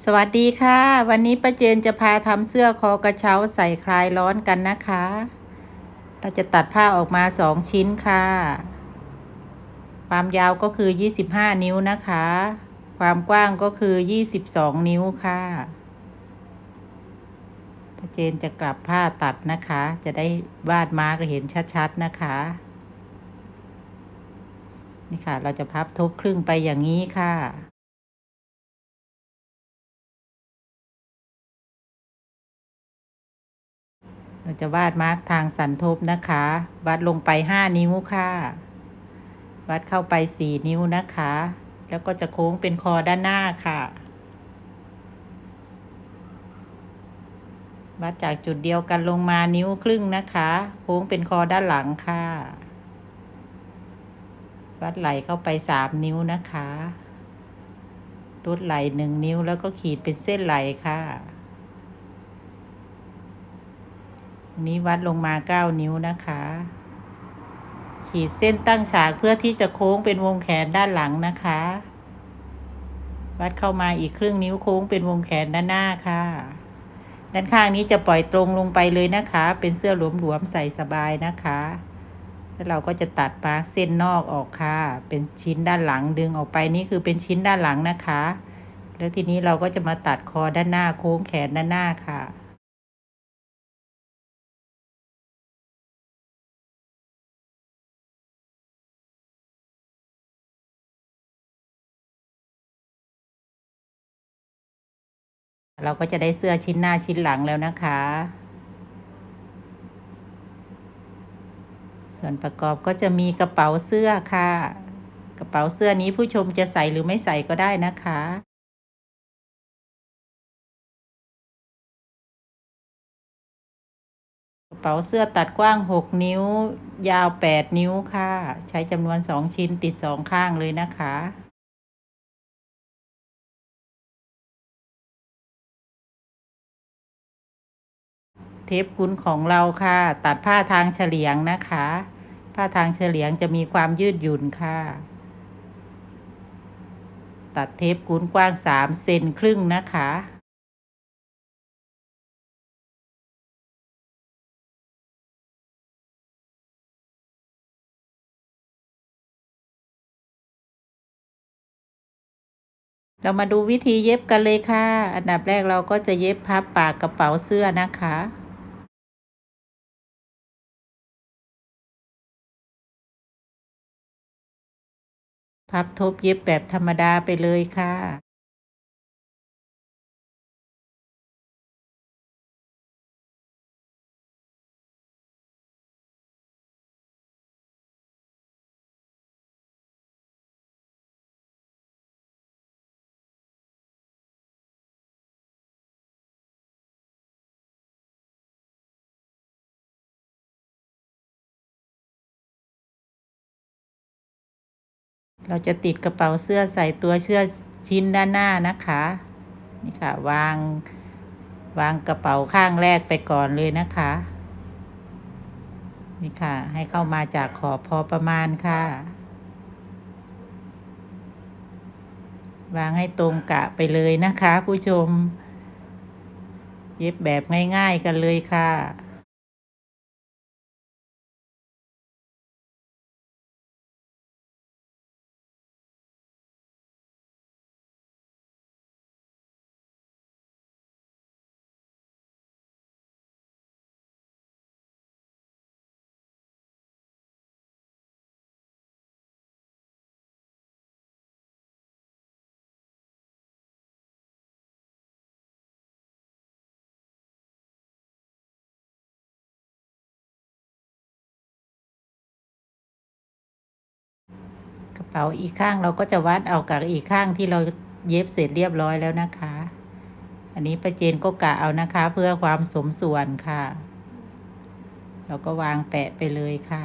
สวัสดีค่ะ วันนี้ป้าเจนจะพาทำเสื้อคอกระเช้าใส่คลายร้อนกันนะคะ เราจะตัดผ้าออกมาสองชิ้นค่ะ ความยาวก็คือ 25 นิ้วนะคะ ความกว้างก็คือ 22 นิ้วค่ะป้าเจนจะกลับผ้าตัดนะคะ จะได้วาดมาร์กเห็นชัดๆนะคะ นี่ค่ะ เราจะพับทบครึ่งไปอย่างนี้ค่ะ เราจะวาดมาร์กทางสันทบนะคะวัดลงไป5นิ้วค่ะวัดเข้าไป4นิ้วนะคะ แล้วก็จะโค้งเป็นคอด้านหน้าค่ะวัดจากจุดเดียวกันลงมานิ้วครึ่งนะคะ โค้งเป็นคอด้านหลังค่ะวัดไหลเข้าไป3นิ้วนะคะรุดไหลหนึ่งนิ้วแล้วก็ขีดเป็นเส้นไหลค่ะ นี้วัดลงมาเก้านิ้วนะคะ ขีดเส้นตั้งฉากเพื่อที่จะโค้งเป็นวงแขนด้านหลังนะคะ วัดเข้ามาอีกครึ่งนิ้วโค้งเป็นวงแขนด้านหน้าค่ะ ด้านข้างนี้จะปล่อยตรงลงไปเลยนะคะ เป็นเสื้อหลวมๆใส่สบายนะคะแล้วเราก็จะตัดมาร์กเส้นนอกออกค่ะ เป็นชิ้นด้านหลังดึงออกไปนี่คือเป็นชิ้นด้านหลังนะคะ แล้วทีนี้เราก็จะมาตัดคอด้านหน้าโค้งแขนด้านหน้าค่ะ เราก็จะได้เสื้อชิ้นหน้าชิ้นหลังแล้วนะคะ ส่วนประกอบก็จะมีกระเป๋าเสื้อค่ะ กระเป๋าเสื้อนี้ผู้ชมจะใส่หรือไม่ใส่ก็ได้นะคะกระเป๋าเสื้อตัดกว้าง 6 นิ้ว ยาว 8 นิ้วค่ะ ใช้จำนวน 2 ชิ้นติด 2 ข้างเลยนะคะ เทปกุ้นของเราค่ะ ตัดผ้าทางเฉลียงนะคะ ผ้าทางเฉลียงจะมีความยืดหยุ่นค่ะ ตัดเทปกุ้นกว้าง3เซนครึ่งนะคะเรามาดูวิธีเย็บกันเลยค่ะ อันดับแรกเราก็จะเย็บพับปากกระเป๋าเสื้อนะคะ พับทบเย็บแบบธรรมดาไปเลยค่ะ เราจะติดกระเป๋าเสื้อใส่ตัวเสื้อชิ้นด้านหน้านะคะ นี่ค่ะ วาง วางกระเป๋าข้างแรกไปก่อนเลยนะคะ นี่ค่ะ ให้เข้ามาจากขอบพอประมาณค่ะ วางให้ตรงกะไปเลยนะคะ ผู้ชม เย็บแบบง่ายๆกันเลยค่ะ กระเป๋าอีกข้างเราก็จะวัดเอากับอีกข้างที่เราเย็บเสร็จเรียบร้อยแล้วนะคะ อันนี้ประเจนก็กะเอานะคะ เพื่อความสมส่วนค่ะ เราก็วางแปะไปเลยค่ะ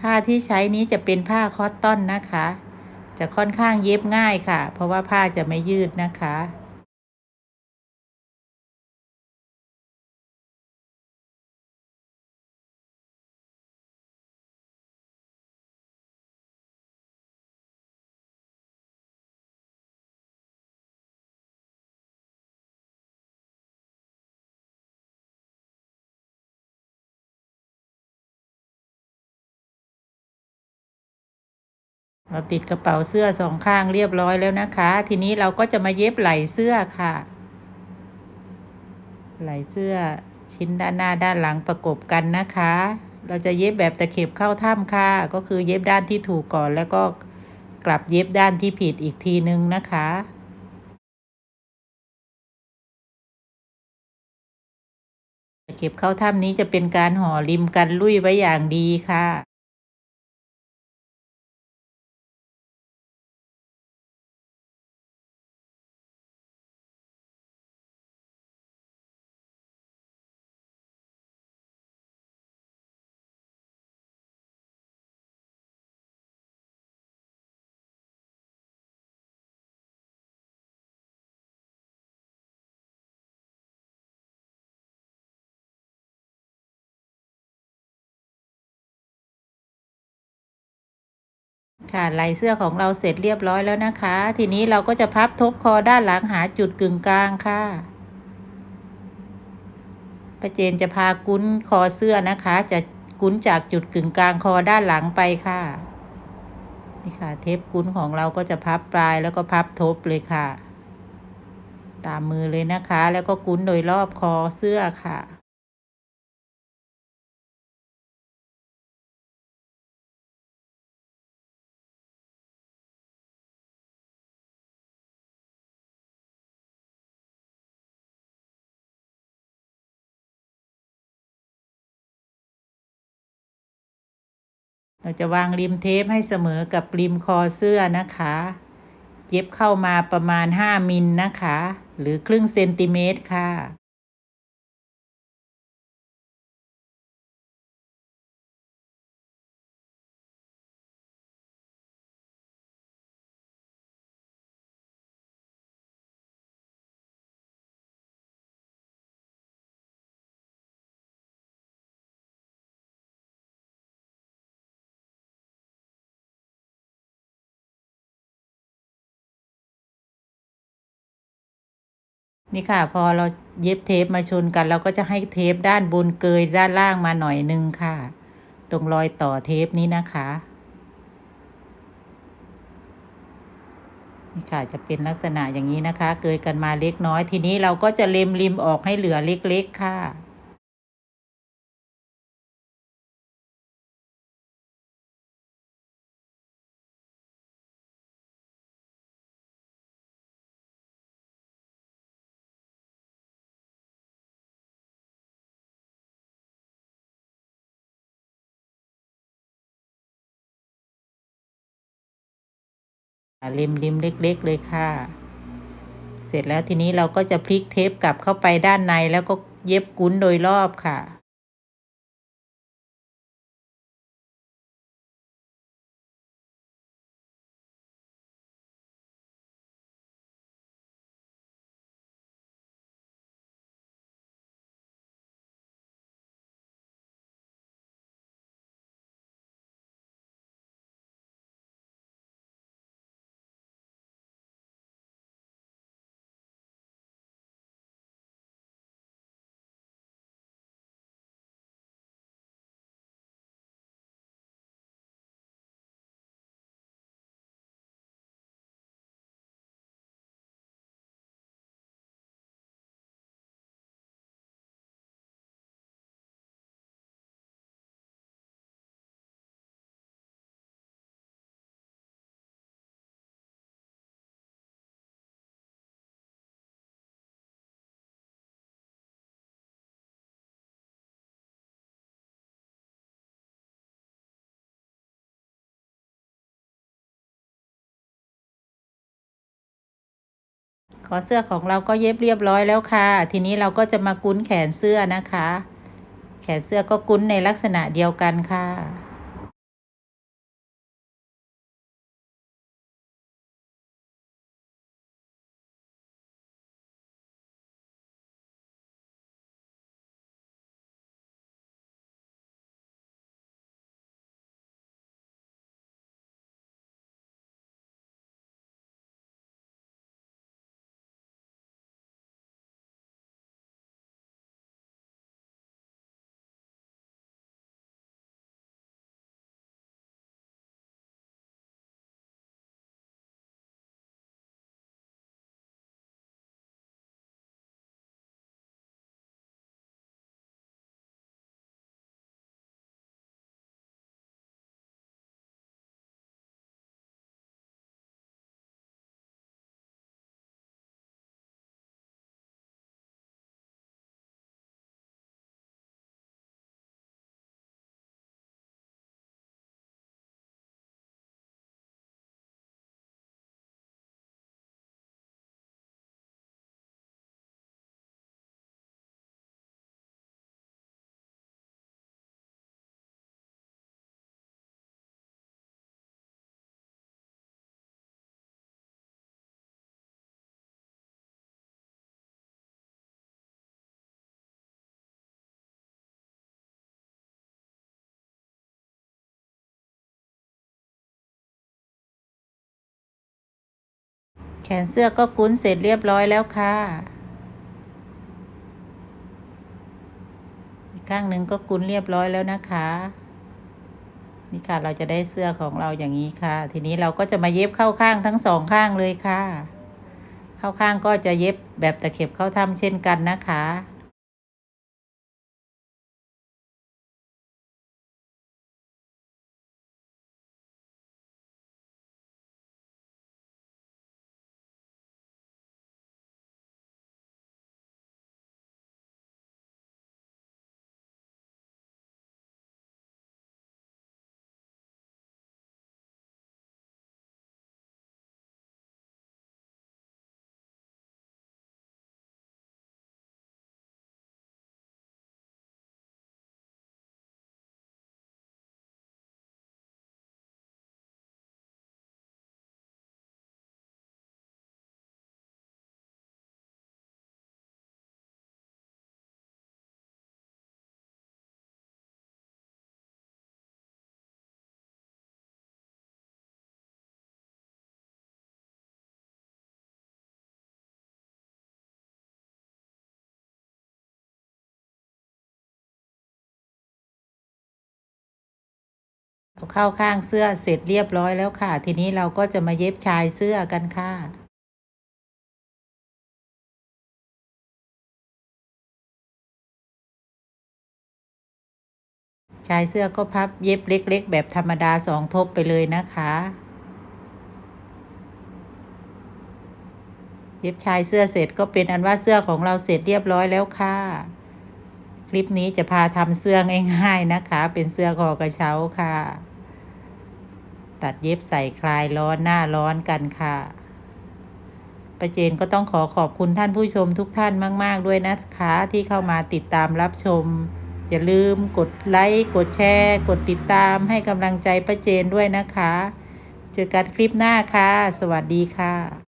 ผ้าที่ใช้นี้จะเป็นผ้าคอตตอนนะคะ จะค่อนข้างเย็บง่ายค่ะ เพราะว่าผ้าจะไม่ยืดนะคะ เราติดกระเป๋าเสื้อสองข้างเรียบร้อยแล้วนะคะ ทีนี้เราก็จะมาเย็บไหล่เสื้อค่ะ ไหล่เสื้อชิ้นด้านหน้าด้านหลังประกบกันนะคะ เราจะเย็บแบบตะเข็บเข้าถ้ำค่ะ ก็คือเย็บด้านที่ถูกก่อนแล้วก็กลับเย็บด้านที่ผิดอีกทีนึงนะคะตะเข็บเข้าถ้ำนี้จะเป็นการห่อริมกันลุยไว้อย่างดีค่ะ ค่ะไหลเสื้อของเราเสร็จเรียบร้อยแล้วนะคะ ทีนี้เราก็จะพับทบคอด้านหลังหาจุดกึ่งกลางค่ะป้าเจนจะพากุ้นคอเสื้อนะคะ จะกุ้นจากจุดกึ่งกลางคอด้านหลังไปค่ะ นี่ค่ะ เทปกุ้นของเราก็จะพับปลายแล้วก็พับทบเลยค่ะ ตามมือเลยนะคะ แล้วก็กุ้นโดยรอบคอเสื้อค่ะ เราจะวางริมเทปให้เสมอกับริมคอเสื้อนะคะ เย็บเข้ามาประมาณ 5 มิลนะคะ หรือครึ่งเซนติเมตรค่ะ นี่ค่ะ พอเราเย็บเทปมาชนกัน เราก็จะให้เทปด้านบนเกยด้านล่างมาหน่อยนึงค่ะ ตรงรอยต่อเทปนี้นะคะนี่ค่ะจะเป็นลักษณะอย่างนี้นะคะ เกยกันมาเล็กน้อยทีนี้เราก็จะเล็มริมออกให้เหลือเล็กๆค่ะ ริมริมเล็ก ๆ เลยค่ะ เสร็จแล้วทีนี้เราก็จะพลิกเทปกลับเข้าไปด้านในแล้วก็เย็บกุ้นโดยรอบค่ะ ขอเสื้อของเราก็เย็บเรียบร้อยแล้วค่ะ ทีนี้เราก็จะมากุ้นแขนเสื้อนะคะ แขนเสื้อก็กุ้นในลักษณะเดียวกันค่ะ แขนเสื้อก็กุ้นเสร็จเรียบร้อยแล้วค่ะ อีกข้างหนึ่งก็กุ้นเรียบร้อยแล้วนะคะ นี่ค่ะเราจะได้เสื้อของเราอย่างนี้ค่ะ ทีนี้เราก็จะมาเย็บเข้าข้างทั้งสองข้างเลยค่ะ เข้าข้างก็จะเย็บแบบตะเข็บเข้าทำเช่นกันนะคะ เอาเข้าข้างเสื้อเสร็จเรียบร้อยแล้วค่ะ ทีนี้เราก็จะมาเย็บชายเสื้อกันค่ะชายเสื้อก็พับเย็บเล็ก ๆ แบบธรรมดาสองทบไปเลยนะคะ เย็บชายเสื้อเสร็จก็เป็นอันว่าเสื้อของเราเสร็จเรียบร้อยแล้วค่ะ คลิปนี้จะพาทำเสื้อง่าย ๆนะคะ เป็นเสื้อคอกระเช้าค่ะ ตัดเย็บใส่คลายร้อนหน้าร้อนกันค่ะประเจนก็ต้องขอขอบคุณท่านผู้ชมทุกท่านมาก ๆ ด้วยนะคะ ที่เข้ามาติดตามรับชม อย่าลืมกดไลค์กดแชร์ กดติดตามให้กำลังใจประเจนด้วยนะคะ เจอกันคลิปหน้าค่ะ สวัสดีค่ะ